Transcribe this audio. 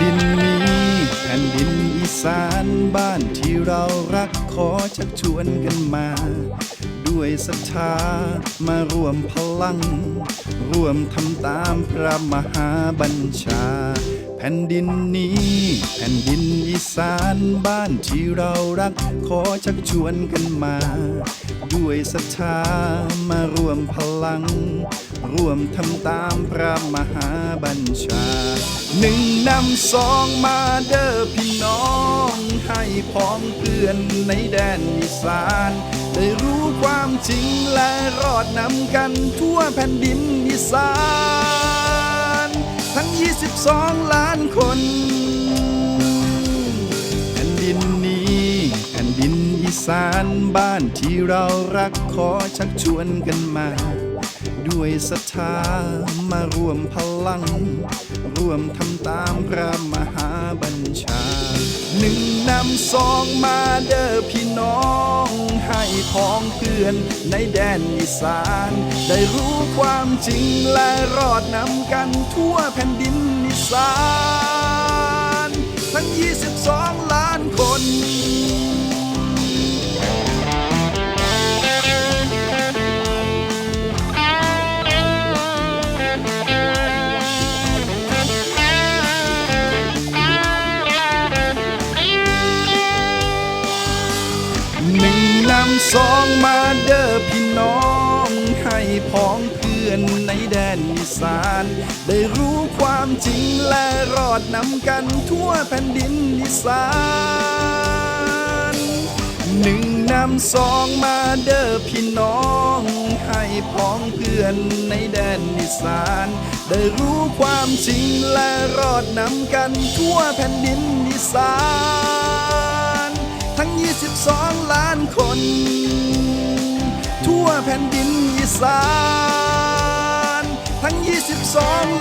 ดินนี้แผ่นดินอีสานบ้านที่เรารักขอชักชวนกันมา ด้วยศรัทธามารวมพลัง ร่วมทำตามพระมหาบัญชา แผ่นดินนี้แผ่นดินอีสานบ้านที่เรารักขอชักชวนกันมา ด้วยศรัทธามารวมพลัง ร่วมทำตามพระมหาบัญชาหนึ่งนำสองมาเด้อพี่น้อง ให้พ้องเพื่อนในแดนอีสาน ได้รู้ความจริงและรอดนำกันทั่วแผ่นดินอีสาน ทั้ง 22 ล้านคนแผ่นดินนี้แผ่นดินอีสานบ้านที่เรารักขอชักชวนกันมา ด้วยศรัทธามารวมพลัง ร่วมทำตามพระมหาบัญชา หนึ่งนำสองมาเด้อพี่น้อง ให้พ้องเพื่อนในแดนอีสาน ได้รู้ความจริงและรอดนำกันทั่วแผ่นดินอีสานำสองมาเด้อพี่น้องให้พ้องเพื่อนในแดนอีสาน ได้รู้ความจริงและรอดนำกันทั่วแผ่นดินอีสานหนึ่งนำสองมาเด้อพี่น้องให้พ้องเพื่อนในแดนอีสาน ได้รู้ความจริงและรอดนำกันทั่วแผ่นดินอีสาน สาน ทั้ง 22